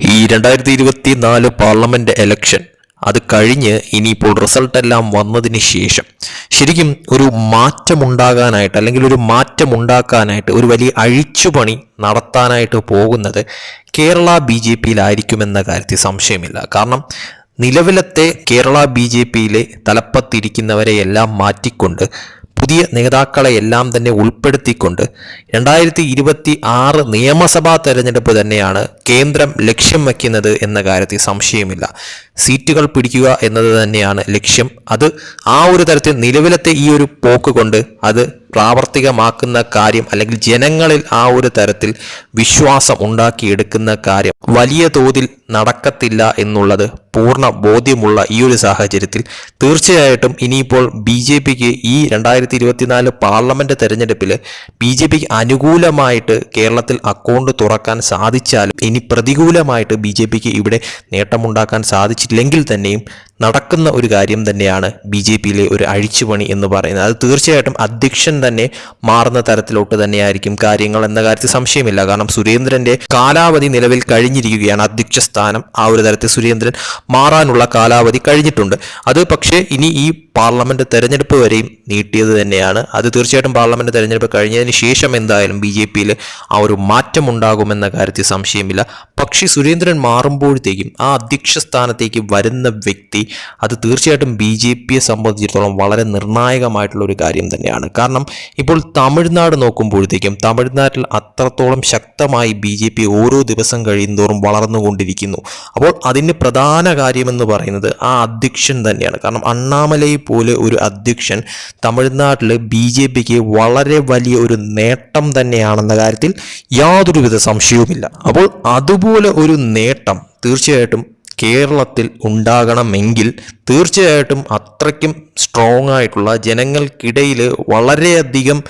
ഈ രണ്ടായിരത്തി ഇരുപത്തി നാല് പാർലമെന്റ് എലക്ഷൻ അത് കഴിഞ്ഞ് ഇനിയിപ്പോൾ റിസൾട്ട് എല്ലാം വന്നതിന് ശേഷം ശരിക്കും ഒരു മാറ്റമുണ്ടാകാനായിട്ട് അല്ലെങ്കിൽ ഒരു മാറ്റമുണ്ടാക്കാനായിട്ട് ഒരു വലിയ അഴിച്ചുപണി നടത്താനായിട്ട് പോകുന്നത് കേരള ബി ജെ പിയിലായിരിക്കുമെന്ന കാര്യത്തിൽ സംശയമില്ല. കാരണം നിലവിലത്തെ കേരള ബി ജെ പിയിലെ തലപ്പത്തിരിക്കുന്നവരെ എല്ലാം മാറ്റിക്കൊണ്ട് പുതിയ നേതാക്കളെ എല്ലാം തന്നെ ഉൾപ്പെടുത്തിക്കൊണ്ട് രണ്ടായിരത്തി ഇരുപത്തി ആറ് നിയമസഭാ തെരഞ്ഞെടുപ്പ് തന്നെയാണ് കേന്ദ്രം ലക്ഷ്യം വയ്ക്കുന്നത് എന്ന കാര്യത്തിൽ സംശയമില്ല. സീറ്റുകൾ പിടിക്കുക എന്നത് തന്നെയാണ് ലക്ഷ്യം. അത് ആ ഒരു തരത്തിൽ നിലവിലത്തെ ഈ ഒരു പോക്ക് കൊണ്ട് അത് പ്രാവർത്തികമാക്കുന്ന കാര്യം അല്ലെങ്കിൽ ജനങ്ങളിൽ ആ ഒരു തരത്തിൽ വിശ്വാസം ഉണ്ടാക്കിയെടുക്കുന്ന കാര്യം വലിയ തോതിൽ നടക്കത്തില്ല എന്നുള്ളത് പൂർണ ബോധ്യമുള്ള ഈ ഒരു സാഹചര്യത്തിൽ തീർച്ചയായിട്ടും ഇനിയിപ്പോൾ ബി ജെ പിക്ക് ഈ രണ്ടായിരത്തി ഇരുപത്തിനാല് പാർലമെന്റ് തെരഞ്ഞെടുപ്പിൽ ബി ജെ പിക്ക് അനുകൂലമായിട്ട് കേരളത്തിൽ അക്കൗണ്ട് തുറക്കാൻ സാധിച്ചാലും ഇനി പ്രതികൂലമായിട്ട് ബി ജെ പിക്ക് ഇവിടെ നേട്ടമുണ്ടാക്കാൻ സാധിച്ചില്ലെങ്കിൽ തന്നെയും നടക്കുന്ന ഒരു കാര്യം തന്നെയാണ് ബി ജെ പിയിലെ ഒരു അഴിച്ചുപണി എന്ന് പറയുന്നത്. അത് തീർച്ചയായിട്ടും അധ്യക്ഷൻ തന്നെ മാറുന്ന തരത്തിലോട്ട് തന്നെയായിരിക്കും കാര്യങ്ങൾ എന്ന കാര്യത്തിൽ സംശയമില്ല. കാരണം സുരേന്ദ്രന്റെ കാലാവധി നിലവിൽ കഴിഞ്ഞിരിക്കുകയാണ് അധ്യക്ഷ സ്ഥാനം. ആ ഒരു തരത്തിൽ സുരേന്ദ്രൻ മാറാനുള്ള കാലാവധി കഴിഞ്ഞിട്ടുണ്ട്. അത് പക്ഷേ ഇനി ഈ പാർലമെന്റ് തെരഞ്ഞെടുപ്പ് വരെയും നീട്ടിയത് തന്നെയാണ്. അത് തീർച്ചയായിട്ടും പാർലമെന്റ് തെരഞ്ഞെടുപ്പ് കഴിഞ്ഞതിന് ശേഷം എന്തായാലും ബി ജെ പിയിൽ ആ ഒരു മാറ്റം ഉണ്ടാകുമെന്ന കാര്യത്തിൽ സംശയമില്ല. പക്ഷേ സുരേന്ദ്രൻ മാറുമ്പോഴത്തേക്കും ആ അധ്യക്ഷ സ്ഥാനത്തേക്ക് വരുന്ന വ്യക്തി അത് തീർച്ചയായിട്ടും ബി ജെ പിയെ സംബന്ധിച്ചിടത്തോളം വളരെ നിർണായകമായിട്ടുള്ള ഒരു കാര്യം തന്നെയാണ്. കാരണം ഇപ്പോൾ തമിഴ്നാട് നോക്കുമ്പോഴത്തേക്കും തമിഴ്നാട്ടിൽ അത്രത്തോളം ശക്തമായി ബി ജെ പി ഓരോ ദിവസം കഴിയുന്തോറും വളർന്നുകൊണ്ടിരിക്കുന്നു. അപ്പോൾ അതിന് പ്രധാന കാര്യമെന്ന് പറയുന്നത് ആ അധ്യക്ഷൻ തന്നെയാണ്. കാരണം അണ്ണാമലൈ പോലെ ഒരു അധ്യക്ഷൻ തമിഴ്നാട്ടിൽ ബി ജെ പിക്ക് വളരെ വലിയ ഒരു നേട്ടം തന്നെയാണെന്ന കാര്യത്തിൽ യാതൊരുവിധ സംശയവുമില്ല. അപ്പോൾ അതുപോലെ ഒരു നേട്ടം തീർച്ചയായിട്ടും കേരളത്തിൽ ഉണ്ടാകണമെങ്കിൽ തീർച്ചയായിട്ടും അത്രയ്ക്കും സ്ട്രോങ് ആയിട്ടുള്ള ജനങ്ങൾക്കിടയിൽ വളരെയധികം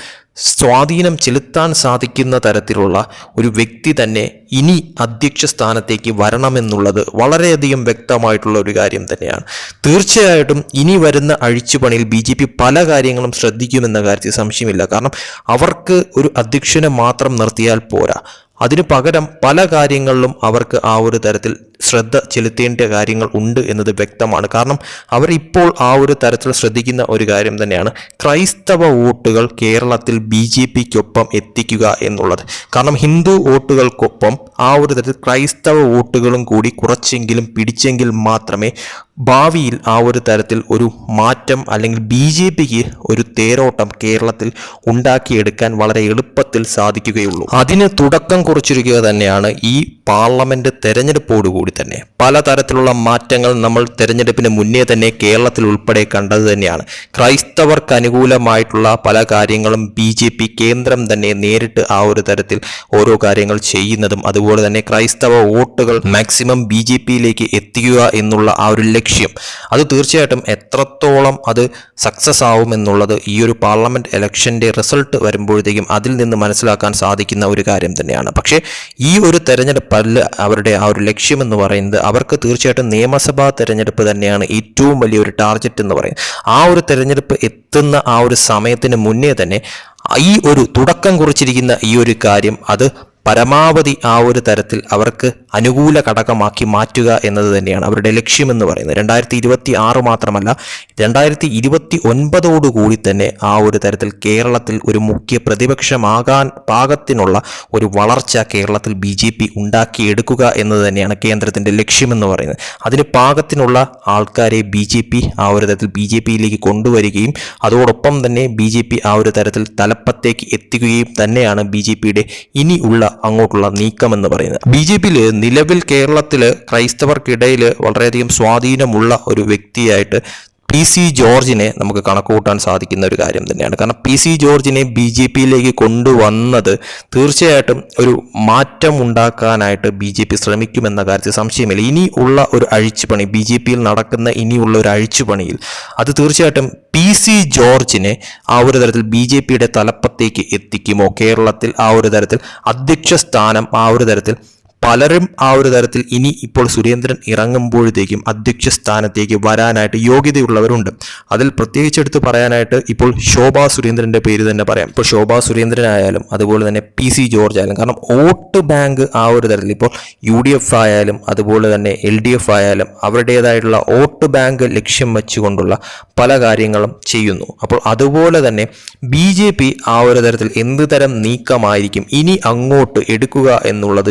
സ്വാധീനം ചെലുത്താൻ സാധിക്കുന്ന തരത്തിലുള്ള ഒരു വ്യക്തി തന്നെ ഇനി അധ്യക്ഷ സ്ഥാനത്തേക്ക് വരണമെന്നുള്ളത് വളരെയധികം വ്യക്തമായിട്ടുള്ള ഒരു കാര്യം തന്നെയാണ്. തീർച്ചയായിട്ടും ഇനി വരുന്ന അഴിച്ചുപണിയിൽ ബി ജെ പി പല കാര്യങ്ങളും ശ്രദ്ധിക്കുമെന്ന കാര്യത്തിൽ സംശയമില്ല. കാരണം അവർക്ക് ഒരു അധ്യക്ഷനെ മാത്രം നിർത്തിയാൽ പോരാ. അതിനു പകരം പല കാര്യങ്ങളിലും അവർക്ക് ആ ഒരു തരത്തിൽ ശ്രദ്ധ ചെലുത്തേണ്ട കാര്യങ്ങൾ ഉണ്ട് എന്നത് വ്യക്തമാണ്. കാരണം അവർ ഇപ്പോൾ ആ ഒരു തരത്തിൽ ശ്രദ്ധിക്കുന്ന ഒരു കാര്യം തന്നെയാണ്. ക്രൈസ്തവ വോട്ടുകൾ കേരളത്തിൽ ബി ജെ പിക്കൊപ്പം എത്തിക്കുക എന്നുള്ളത്. കാരണം ഹിന്ദു വോട്ടുകൾക്കൊപ്പം ആ ഒരു തരത്തിൽ ക്രൈസ്തവ വോട്ടുകളും കൂടി കുറച്ചെങ്കിലും പിടിച്ചെങ്കിൽ മാത്രമേ ഭാവിയിൽ ആ ഒരു തരത്തിൽ ഒരു മാറ്റം അല്ലെങ്കിൽ ബി ജെ പിക്ക് ഒരു തേരോട്ടം കേരളത്തിൽ ഉണ്ടാക്കിയെടുക്കാൻ വളരെ എളുപ്പത്തിൽ സാധിക്കുകയുള്ളൂ. അതിന് തുടക്കം കുറിച്ചിരിക്കുക തന്നെയാണ് ഈ പാർലമെന്റ് തെരഞ്ഞെടുപ്പോടുകൂടി തന്നെ. പലതരത്തിലുള്ള മാറ്റങ്ങൾ നമ്മൾ തെരഞ്ഞെടുപ്പിന് മുന്നേ തന്നെ കേരളത്തിൽ ഉൾപ്പെടെ കണ്ടത് തന്നെയാണ്. ക്രൈസ്തവർക്ക് അനുകൂലമായിട്ടുള്ള പല കാര്യങ്ങളും ബി ജെ പി കേന്ദ്രം തന്നെ നേരിട്ട് ആ ഒരു തരത്തിൽ ഓരോ കാര്യങ്ങൾ ചെയ്യുന്നതും അതുപോലെ തന്നെ ക്രൈസ്തവ വോട്ടുകൾ മാക്സിമം ബി ജെ പിയിലേക്ക് എത്തിക്കുക എന്നുള്ള ആ ഒരു ലക്ഷ്യം. അത് തീർച്ചയായിട്ടും എത്രത്തോളം അത് സക്സസ് ആവും എന്നുള്ളത് ഈ ഒരു പാർലമെന്റ് ഇലക്ഷന്റെ റിസൾട്ട് വരുമ്പോഴത്തേക്കും അതിൽ നിന്ന് മനസ്സിലാക്കാൻ സാധിക്കുന്ന ഒരു കാര്യം തന്നെയാണ്. പക്ഷേ ഈ ഒരു തെരഞ്ഞെടുപ്പല്ല അവരുടെ ആ ഒരു ലക്ഷ്യം പറയുന്നത് അവർക്ക് തീർച്ചയായിട്ടും നിയമസഭാ തെരഞ്ഞെടുപ്പ് തന്നെയാണ് ഏറ്റവും വലിയൊരു ടാർഗറ്റ് എന്ന് പറയുന്നത്. ആ ഒരു തെരഞ്ഞെടുപ്പ് എത്തുന്ന ആ ഒരു സമയത്തിന് മുന്നേ തന്നെ ഈ ഒരു തുടക്കം കുറിച്ചിരിക്കുന്ന ഈ ഒരു കാര്യം അത് പരമാവധി ആ ഒരു തരത്തിൽ അവർക്ക് അനുകൂല ഘടകമാക്കി മാറ്റുക എന്നത് തന്നെയാണ് അവരുടെ ലക്ഷ്യമെന്ന് പറയുന്നത്. രണ്ടായിരത്തി ഇരുപത്തി ആറ് മാത്രമല്ല രണ്ടായിരത്തി ഇരുപത്തി ഒൻപതോടുകൂടി തന്നെ ആ ഒരു തരത്തിൽ കേരളത്തിൽ ഒരു മുഖ്യ പ്രതിപക്ഷമാകാൻ പാകത്തിനുള്ള ഒരു വളർച്ച കേരളത്തിൽ ബി ജെ പി ഉണ്ടാക്കിയെടുക്കുക എന്നത് തന്നെയാണ് കേന്ദ്രത്തിന്റെ ലക്ഷ്യമെന്ന് പറയുന്നത്. അതിന് പാകത്തിനുള്ള ആൾക്കാരെ ബി ജെ പി ആ ഒരു തരത്തിൽ ബി ജെ പിയിലേക്ക് കൊണ്ടുവരികയും അതോടൊപ്പം തന്നെ ബി ജെ പി ആ ഒരു തരത്തിൽ തലപ്പത്തേക്ക് എത്തിക്കുകയും തന്നെയാണ് ബി ജെ പിയുടെ ഇനി ഉള്ള അങ്ങോട്ടുള്ള നീക്കം എന്ന് പറയുന്നത്. ബി ജെ പിയിൽ നിലവിൽ കേരളത്തിൽ ക്രൈസ്തവർക്കിടയിൽ വളരെയധികം സ്വാധീനമുള്ള ഒരു വ്യക്തിയായിട്ട് പി സി ജോർജിനെ നമുക്ക് കണക്കുകൂട്ടാൻ സാധിക്കുന്ന ഒരു കാര്യം തന്നെയാണ്. കാരണം പി സി ജോർജിനെ ബി ജെ പിയിലേക്ക് കൊണ്ടുവന്നത് തീർച്ചയായിട്ടും ഒരു മാറ്റം ഉണ്ടാക്കാനായിട്ട് ബി ജെ പി ശ്രമിക്കുമെന്ന കാര്യത്തിൽ സംശയമില്ല. ഇനി ഉള്ള ഒരു അഴിച്ചുപണി ബി ജെ പിയിൽ നടക്കുന്ന ഇനിയുള്ള ഒരു അഴിച്ചുപണിയിൽ അത് തീർച്ചയായിട്ടും പി സി ജോർജിനെ ആ ഒരു തരത്തിൽ ബി ജെ പിയുടെ തലപ്പത്തേക്ക് എത്തിക്കുമോ? കേരളത്തിൽ ആ ഒരു തരത്തിൽ അധ്യക്ഷ സ്ഥാനം ആ ഒരു തരത്തിൽ പലരും ആ ഒരു തരത്തിൽ ഇനി ഇപ്പോൾ സുരേന്ദ്രൻ ഇറങ്ങുമ്പോഴത്തേക്കും അധ്യക്ഷ സ്ഥാനത്തേക്ക് വരാനായിട്ട് യോഗ്യതയുള്ളവരുണ്ട്. അതിൽ പ്രത്യേകിച്ച് എടുത്ത് പറയാനായിട്ട് ഇപ്പോൾ ശോഭാ സുരേന്ദ്രന്റെ പേര് തന്നെ പറയാം. ഇപ്പോൾ ശോഭാ സുരേന്ദ്രനായാലും അതുപോലെ തന്നെ പി സി ജോർജ് ആയാലും കാരണം വോട്ട് ബാങ്ക് ആ ഒരു തരത്തിൽ ഇപ്പോൾ യു ഡി എഫ് ആയാലും അതുപോലെ തന്നെ എൽ ഡി എഫ് ആയാലും അവരുടേതായിട്ടുള്ള വോട്ട് ബാങ്ക് ലക്ഷ്യം വെച്ചുകൊണ്ടുള്ള പല കാര്യങ്ങളും ചെയ്യുന്നു. അപ്പോൾ അതുപോലെ തന്നെ ബി ജെ പി ആ ഒരു തരത്തിൽ എന്ത് തരം നീക്കമായിരിക്കും ഇനി അങ്ങോട്ട് എടുക്കുക എന്നുള്ളത്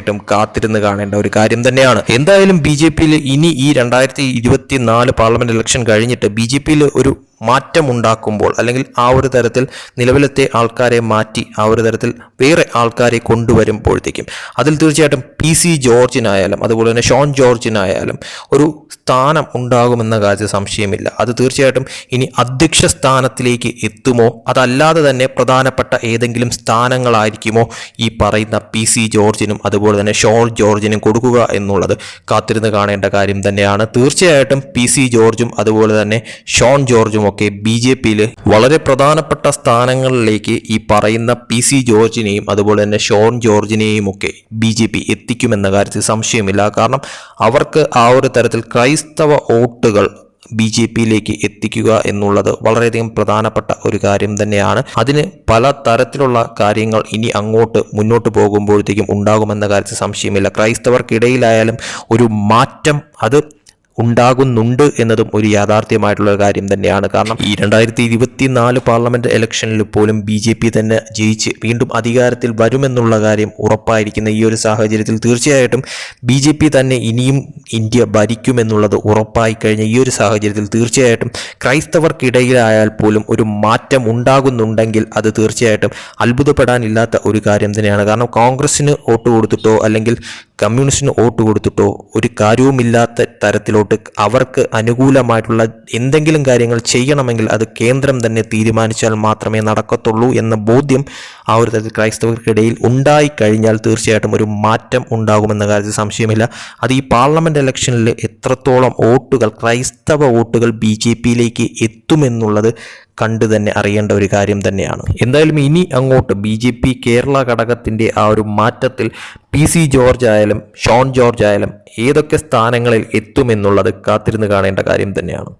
തീർച്ചയായിട്ടും കാത്തിരുന്ന് കാണേണ്ട ഒരു കാര്യം തന്നെയാണ്. എന്തായാലും ബി ജെ പിയിൽ ഇനി ഈ രണ്ടായിരത്തി ഇരുപത്തി നാല് പാർലമെന്റ് ഇലക്ഷൻ കഴിഞ്ഞിട്ട് ബി ജെ പിയിൽ ഒരു മാറ്റമുണ്ടാക്കുമ്പോൾ അല്ലെങ്കിൽ ആ ഒരു തരത്തിൽ നിലവിലത്തെ ആൾക്കാരെ മാറ്റി ആ ഒരു തരത്തിൽ വേറെ ആൾക്കാരെ കൊണ്ടുവരുമ്പോഴത്തേക്കും അതിൽ തീർച്ചയായിട്ടും പി സി ജോർജിനായാലും അതുപോലെ തന്നെ ഷോൺ ജോർജിനായാലും ഒരു സ്ഥാനം ഉണ്ടാകുമെന്ന കാര്യത്തിൽ സംശയമില്ല. അത് തീർച്ചയായിട്ടും ഇനി അധ്യക്ഷ സ്ഥാനത്തിലേക്ക് എത്തുമോ? അതല്ലാതെ തന്നെ പ്രധാനപ്പെട്ട ഏതെങ്കിലും സ്ഥാനങ്ങളായിരിക്കുമോ ഈ പറയുന്ന പി സി ജോർജിനും അതുപോലെ തന്നെ ഷോൺ ജോർജിനും കൊടുക്കുക എന്നുള്ളത് കാത്തിരുന്ന് കാണേണ്ട കാര്യം തന്നെയാണ്. തീർച്ചയായിട്ടും പി സി ജോർജും അതുപോലെ തന്നെ ഷോൺ ജോർജും ഒക്കെ ബി ജെ പിയിൽ വളരെ പ്രധാനപ്പെട്ട സ്ഥാനങ്ങളിലേക്ക് ഈ പറയുന്ന പി സി ജോർജിനെയും അതുപോലെ തന്നെ ഷോൺ ജോർജിനെയും ഒക്കെ ബി ജെ പി എത്തിക്കുമെന്ന കാര്യത്തിൽ സംശയമില്ല. കാരണം അവർക്ക് ആ ഒരു തരത്തിൽ ക്രൈസ്തവ വോട്ടുകൾ ബി ജെ പിയിലേക്ക് എത്തിക്കുക എന്നുള്ളത് വളരെയധികം പ്രധാനപ്പെട്ട ഒരു കാര്യം തന്നെയാണ്. അതിന് പല തരത്തിലുള്ള കാര്യങ്ങൾ ഇനി അങ്ങോട്ട് മുന്നോട്ട് പോകുമ്പോഴത്തേക്കും ഉണ്ടാകുമെന്ന കാര്യത്തിൽ സംശയമില്ല. ക്രൈസ്തവർക്കിടയിലായാലും ഒരു മാറ്റം അത് ഉണ്ടാകുന്നുണ്ട് എന്നതും ഒരു യാഥാർത്ഥ്യമായിട്ടുള്ള കാര്യം തന്നെയാണ്. കാരണം ഈ രണ്ടായിരത്തി ഇരുപത്തിനാല് പാർലമെന്റ് ഇലക്ഷനിൽ പോലും ബി ജെ പി തന്നെ ജയിച്ച് വീണ്ടും അധികാരത്തിൽ വരുമെന്നുള്ള കാര്യം ഉറപ്പായിരിക്കുന്ന ഈ ഒരു സാഹചര്യത്തിൽ തീർച്ചയായിട്ടും ബി ജെ പി തന്നെ ഇനിയും ഇന്ത്യ ഭരിക്കുമെന്നുള്ളത് ഉറപ്പായി കഴിഞ്ഞ ഈ ഒരു സാഹചര്യത്തിൽ തീർച്ചയായിട്ടും ക്രൈസ്തവർക്കിടയിലായാൽ പോലും ഒരു മാറ്റം ഉണ്ടാകുന്നുണ്ടെങ്കിൽ അത് തീർച്ചയായിട്ടും അത്ഭുതപ്പെടാനില്ലാത്ത ഒരു കാര്യം തന്നെയാണ്. കാരണം കോൺഗ്രസ്സിന് വോട്ട് കൊടുത്തിട്ടോ അല്ലെങ്കിൽ കമ്മ്യൂണിസ്റ്റിന് വോട്ട് കൊടുത്തിട്ടോ ഒരു കാര്യവുമില്ലാത്ത തരത്തിലോട്ട് അവർക്ക് അനുകൂലമായിട്ടുള്ള എന്തെങ്കിലും കാര്യങ്ങൾ ചെയ്യണമെങ്കിൽ അത് കേന്ദ്രം തന്നെ തീരുമാനിച്ചാൽ മാത്രമേ നടക്കത്തുള്ളൂ എന്ന ബോധ്യം ആ ഒരു തരത്തിൽ ക്രൈസ്തവർക്കിടയിൽ ഉണ്ടായിക്കഴിഞ്ഞാൽ തീർച്ചയായിട്ടും ഒരു മാറ്റം ഉണ്ടാകുമെന്ന കാര്യത്തിൽ സംശയമില്ല. അത് ഈ പാർലമെന്റ് ഇലക്ഷനിൽ എത്രത്തോളം വോട്ടുകൾ ക്രൈസ്തവ വോട്ടുകൾ ബി ജെ പിയിലേക്ക് എത്തുമെന്നുള്ളത് കണ്ടു തന്നെ അറിയേണ്ട ഒരു കാര്യം തന്നെയാണ്. എന്തായാലും ഇനി അങ്ങോട്ട് ബി ജെ പി കേരള ഘടകത്തിന്റെ ആ ഒരു മാറ്റത്തിൽ പി സി ജോർജ് ആയാലും ഷോൺ ജോർജ് ആയാലും ഏതൊക്കെ സ്ഥാനങ്ങളിൽ എത്തുമെന്നുള്ളത് കാത്തിരുന്ന് കാണേണ്ട കാര്യം തന്നെയാണ്.